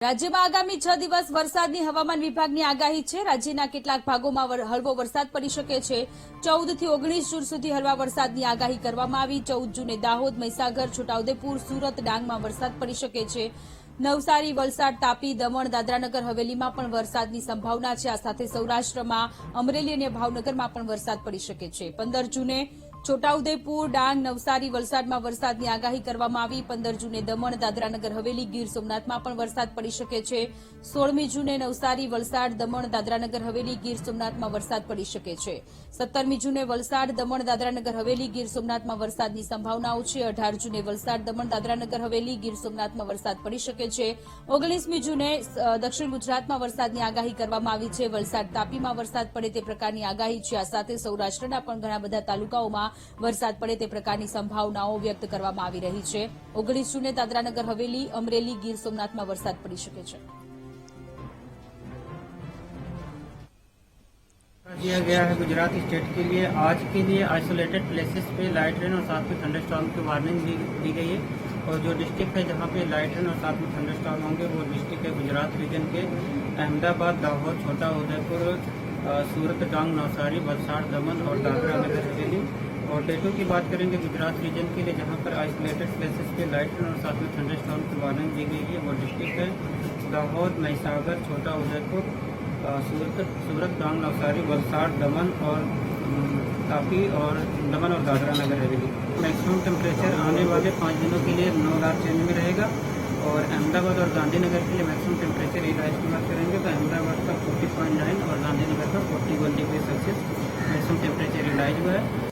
રાજ્યમાં આગામી છ દિવસ વરસાદની હવામાન વિભાગની આગાહી છે. રાજ્યના કેટલાક ભાગોમાં હળવો વરસાદ પડી શકે છે. ચૌદથી ઓગણીસ જૂન સુધી હળવા વરસાદની આગાહી કરવામાં આવી. ચૌદ જૂને દાહોદ, મહીસાગર, છોટાઉદેપુર, સુરત, ડાંગમાં વરસાદ પડી શકે છે. નવસારી, વલસાડ, તાપી, દમણ, દાદરાનગર, હવેલીમાં પણ વરસાદની સંભાવના છે. આ સાથે સૌરાષ્ટ્રમાં અમરેલી અને ભાવનગરમાં પણ વરસાદ પડી શકે છે. પંદર જૂને છોટાઉદેપુર, ડાંગ, નવસારી વલસાડમાં વરસાદની આગાહી કરવામાં આવી. પંદર જૂને દમણ, દાદરાનગર, હવેલી, ગીર સોમનાથમાં પણ વરસાદ પડી શકે છે. સોળમી જૂને નવસારી, વલસાડ, દમણ, દાદરાનગર, હવેલી, ગીર સોમનાથમાં વરસાદ પડી શકે છે. સત્તરમી જૂને વલસાડ, દમણ, દાદરાનગર, હવેલી, ગીર સોમનાથમાં વરસાદની સંભાવનાઓ છે. અઢાર જૂને વલસાડ, દમણ, દાદરાનગર, હવેલી, ગીર સોમનાથમાં વરસાદ પડી શકે છે. ઓગણીસમી જૂને દક્ષિણ ગુજરાતમાં વરસાદની આગાહી કરવામાં આવી છે. વલસાડ તાપીમાં વરસાદ પડે તે પ્રકારની આગાહી છે. આ સાથે સૌરાષ્ટ્રના પણ ઘણા બધા તાલુકાઓમાં વરસાદ પડે તે પ્રકારની સંભાવનાઓ વ્યક્ત કરવામાં આવી રહી છે ઓગણીસ જૂને દાદરાનગર હવેલી અમરેલી ગીર સોમનાથમાં વરસાદ પડી શકે છે दिया गया है गुजरात स्टेट के लिए आज के लिए आइसोलेटेड प्लेसेस पे लाइट रेन और साथ में थंडर स्टॉर्म की वार्निंग दी, दी गई है और जो डिस्ट्रिक्ट है जहाँ पे लाइट रेन और साथ में थंडर स्टॉर्म होंगे वो डिस्ट्रिक्ट है गुजरात रीजन के अहमदाबाद दाहोद छोटा उदयपुर अ, सूरत डांग नवसारी वलसाड़ दमन और दादरा नगर हवेली और डेटों की बात करेंगे गुजरात रीजन के लिए, जहाँ पर आइसोलेटेड प्लेसेस पे लाइट और साथ में थंडर स्टॉर्म की वार्निंग दी गई है। वो डिस्ट्रिक्ट है दाहोद महिसागर छोटा उदयपुर सूरत सूरत डांग नवसारी, वलसाड़, दमन और तापी और दमन और दादरा नगर हवेली मैक्सिमम टेम्परेचर आने वाले पाँच दिनों के लिए नौ लाख चेंज में रहेगा और अहमदाबाद और गांधीनगर के लिए मैक्सिमम टेम्परेचर एक आज की बात करेंगे तो अहमदाबाद का फोर्टी पॉइंट नाइन और गांधीनगर का forty one degree Celsius maximum temperature realise हुआ है।